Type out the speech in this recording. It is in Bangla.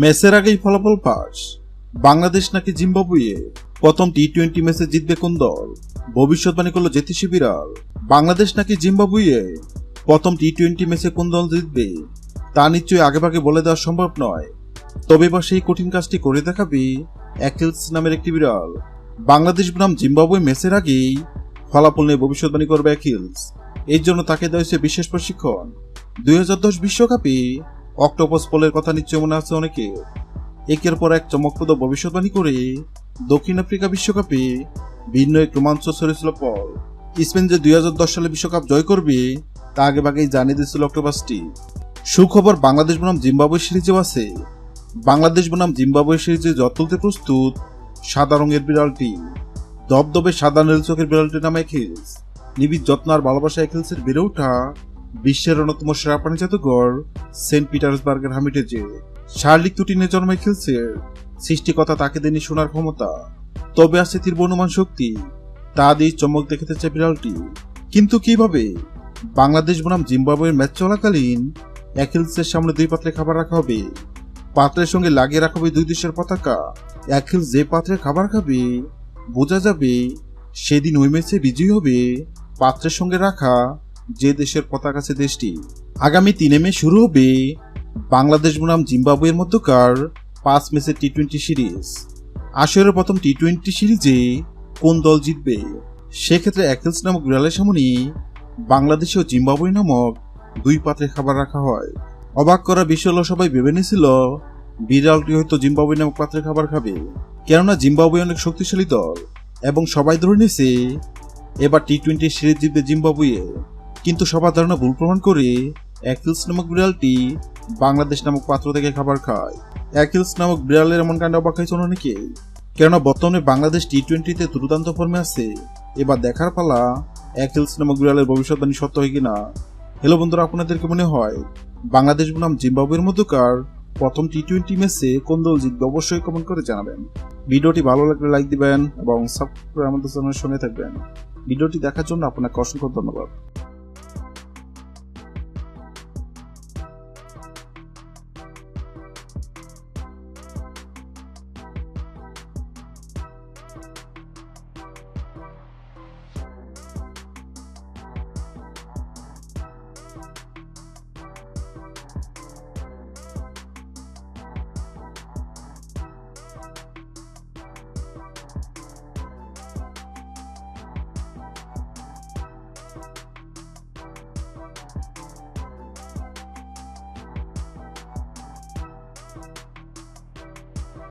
ম্যাচের আগেই ফলাফল পাস বাংলাদেশ নাকি জিম্বাবুয়ে প্রথম টি টোয়েন্টি ম্যাচে জিতবে কোন দল? ভবিষ্যৎবাণী করল জ্যোতিষী বিড়াল। বাংলাদেশ নাকি জিম্বাবুয়ে প্রথম টি টোয়েন্টি ম্যাচে কোন দল জিতবে? তা নিশ্চয়ই আগেভাগে বলে দেওয়া সম্ভব নয়। তবে এবার সেই কঠিন কাজটি করে দেখাবে। অ্যাকেলস নামের একটি বিড়াল। বাংলাদেশ বনাম জিম্বাবুয়ে ম্যাচের আগেই ফলাফল নিয়ে ভবিষ্যৎবাণী করবে অ্যাকিলস। এর জন্য তাকে দেওয়া হয়েছে বিশেষ প্রশিক্ষণ। দুই বিশ্বকাপে অক্টোপাস পোলের কথা নিশ্চয় মনে আছে অনেকে একের পর এক চমকপ্রদ ভবিষ্যৎবাণী করে দক্ষিণ আফ্রিকা বিশ্বকাপে ভিন্ন এক রোমাঞ্চ ছড়েছিল পল। স্পেন যে দুই সালে বিশ্বকাপ জয় করবে, তা আগে ভাগেই জানিয়ে দিয়েছিল অক্টোপাসটি। সুখবর, বাংলাদেশ বনাম জিম্বাবুয়ে সিরিজেও আছে। বাংলাদেশ বনাম জিম্বাবুয়ে সিরিজে জট তুলতে প্রস্তুত সাদা রঙের বিড়ালটি। দবদবে সাদা নীল চোখের বিড়ালটির নাম এখিলস নিবিড় যত্ন আর ভালোবাসা এখিলসের বেড়ে ওঠা বিশ্বের অন্যতম সেরা প্রাণী জাদুঘর সেন্ট পিটার্সবার্গের হামিটেজে শার্লিক তুটিনে জন্মায় খেলসের সৃষ্টিকতা তাকে দেনি শোনার ক্ষমতা। তবে আছে তীর বনুমান শক্তি। তা দিয়ে চমক দেখাতে চায় বিড়ালটি। কিন্তু কীভাবে? বাংলাদেশ বনাম জিম্বাবুয়ের ম্যাচ চলাকালীন অ্যাকিলসের সামনে দুই পাত্রে খাবার রাখা হবে। পাত্রের সঙ্গে লাগিয়ে রাখা হবে দুই দেশের পতাকা। অ্যাকিলস যে পাত্রে খাবার খাবে, বোঝা যাবে সেদিন ওই ম্যাচে বিজয়ী হবে পাত্রের সঙ্গে রাখা যে দেশের পতাকা আছে দেশটি। আগামী তিনে মে শুরু হবে বাংলাদেশ বনাম জিম্বাবুয়ের মধ্যকার পাঁচ ম্যাচের টি টোয়েন্টি সিরিজ। আসরের প্রথম টি টোয়েন্টি সিরিজে কোন দল জিতবে? সেক্ষেত্রে অ্যাকেলস নামক বিড়ালের সামনে বাংলাদেশ ও জিম্বাবুয়ে নামক দুই পাত্রে খাবার রাখা হয়। অবাক করা হলো, সবাই ভেবে নিয়েছিল বিড়ালটি হয়তো জিম্বাবুয়ে নামক পাত্রে খাবার খাবে। কেননা জিম্বাবুয়ে অনেক শক্তিশালী দল এবং সবাই ধরে নিয়েছে, এবার টি টোয়েন্টি সিরিজ জিতবে জিম্বাবুয়ে। কিন্তু সবার ধারণা ভুল প্রমাণ করে অ্যাকিলস নামক বিড়ালটি বাংলাদেশ নামক পাত্র থেকে খাবার খায়। অ্যাকিলস নামক বিড়ালের এমন কাণ্ড অবাক হয়েছে অনেকে। কেননা বর্তমানে বাংলাদেশ টি টোয়েন্টিতে দুর্দান্ত ফর্মে আছে। এবার দেখার পালা অ্যাকিলস নামক বিড়ালের ভবিষ্যৎবাণী সত্য হয় কিনা? হ্যালো বন্ধুরা, আপনাদেরকে মনে হয় বাংলাদেশ বনাম জিম্বাবুয়ের মধ্যকার প্রথম টি টোয়েন্টি ম্যাচে কোন দল জিতবে অবশ্যই কমেন্ট করে জানাবেন। ভিডিওটি ভালো লাগলে লাইক দিবেন এবং সাবস্ক্রাইব করে আমাদের চ্যানেলের সঙ্গে থাকবেন। ভিডিওটি দেখার জন্য আপনাকে অসংখ্য ধন্যবাদ।